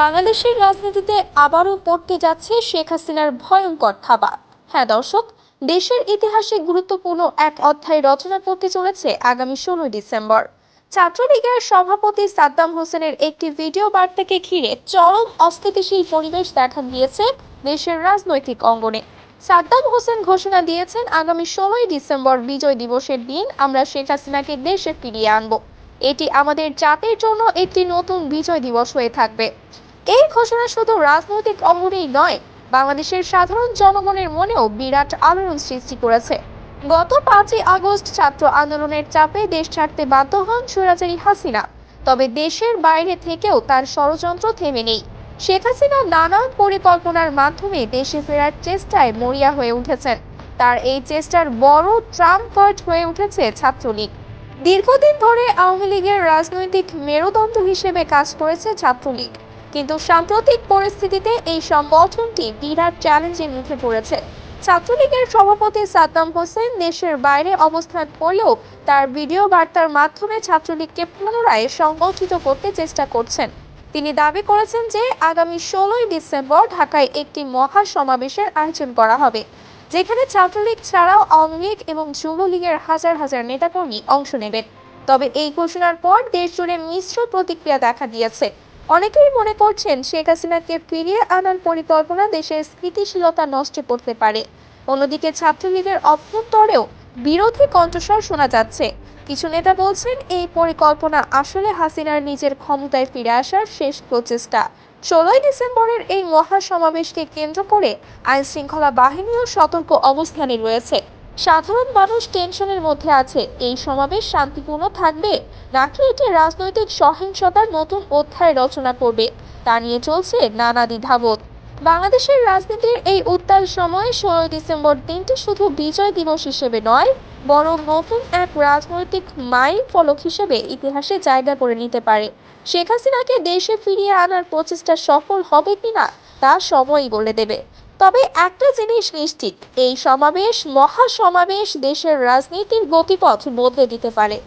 বাংলাদেশের রাজনীতিতে আবারও পড়তে যাচ্ছে শেখ হাসিনার ভয়ঙ্কর থাবা। হ্যাঁ দর্শক, দেশের ইতিহাসে গুরুত্বপূর্ণ এক অধ্যায় রচনা করতে চলেছে আগামী ষোলোই ডিসেম্বর। ছাত্রলীগের সভাপতি সাদ্দাম হোসেনের একটি ভিডিও বার্তাকে ঘিরে চরম অস্থিতিশীল পরিবেশ দেখা দিয়েছে দেশের রাজনৈতিক অঙ্গনে। সাদ্দাম হোসেন ঘোষণা দিয়েছেন, আগামী ষোলোই ডিসেম্বর বিজয় দিবসের দিন আমরা শেখ হাসিনাকে দেশে ফিরিয়ে আনব। এটি আমাদের জাতির জন্য একটি নতুন বিজয় দিবস হয়ে থাকবে। এই ঘোষণা শুধু রাজনৈতিক অঙ্গনেই নয়, বাংলাদেশের সাধারণ জনগণের মনেও বিরাট আলোড়ন সৃষ্টি করেছে। গত পাঁচই আগস্ট ছাত্র আন্দোলনের চাপে দেশ ছাড়তে বাধ্য হন স্বৈরাচারী হাসিনা, তবে দেশের বাইরে থেকেও তার ষড়যন্ত্র থেমে নেই। শেখ হাসিনা নানান পরিকল্পনার মাধ্যমে দেশে ফেরার চেষ্টায় মরিয়া হয়ে উঠেছেন। তার এই চেষ্টার বড় ট্রাম্প কার্ড হয়ে উঠেছে ছাত্রলীগ। দীর্ঘদিন ধরে আওয়ামী লীগের রাজনৈতিক মেরুদণ্ড হিসেবে কাজ করেছে ছাত্রলীগ। কিন্তু সাম্প্রতিক পরিস্থিতিতে এই সংগঠনটি বিরাট চ্যালেঞ্জের মুখে পড়েছে। ছাত্রলীগের সভাপতি সাদ্দাম হোসেন দেশের বাইরে অবস্থান করলেও তার ভিডিও বার্তার মাধ্যমে ছাত্রলীগকে পুনরায় সংগঠিত করতে চেষ্টা করছেন। তিনি দাবি করেছেন যে আগামী ষোলোই ডিসেম্বর ঢাকায় একটি মহা সমাবেশের আয়োজন করা হবে, যেখানে ছাত্রলীগ ছাড়াও আওয়ামী লীগ এবং যুবলীগের হাজার হাজার নেতাকর্মী অংশ নেবেন। তবে এই ঘোষণার পর দেশ জুড়ে মিশ্র প্রতিক্রিয়া দেখা দিয়েছে। অনেকেই মনে করছেন শেখ হাসিনাকে ফিরিয়ে আনার পরিকল্পনা দেশের স্থিতিশীলতা নষ্ট করতে পারে। অন্যদিকে ছাত্রলীগের অভ্যন্তরেও বিরোধী কণ্ঠস্বর শোনা যাচ্ছে। কিছু নেতা বলছেন, এই পরিকল্পনা আসলে হাসিনার নিজের ক্ষমতায় ফিরে আসার শেষ প্রচেষ্টা। ষোলোই ডিসেম্বরের এই মহা সমাবেশকে কেন্দ্র করে আইন শৃঙ্খলা বাহিনীও সতর্ক অবস্থানে রয়েছে। সাধারণ মানুষ টেনশনের মধ্যে আছে। এই সমাবেশ শান্তিপূর্ণ থাকবে নাকি এটি রাজনৈতিক সহিংসতার নতুন অধ্যায় রচনা করবে, তা নিয়ে চলছে নানা দ্বিধাবোধ। বাংলাদেশের রাজনীতির এই উত্তাল সময়ে ষোলোই ডিসেম্বর দিনটি শুধু বিজয় দিবস হিসেবে নয়, বরং নতুন এক রাজনৈতিক মাইল ফলক হিসেবে ইতিহাসে জায়গা করে নিতে পারে। শেখ হাসিনাকে দেশে ফিরিয়ে আনার প্রচেষ্টা সফল হবে কিনা তা সময়ই বলে দেবে। তবে একটা জিনিস নিশ্চিত এই সমাবেশ মহাসমাবেশ দেশের রাজনীতির গতিপথ বদলে দিতে পারে।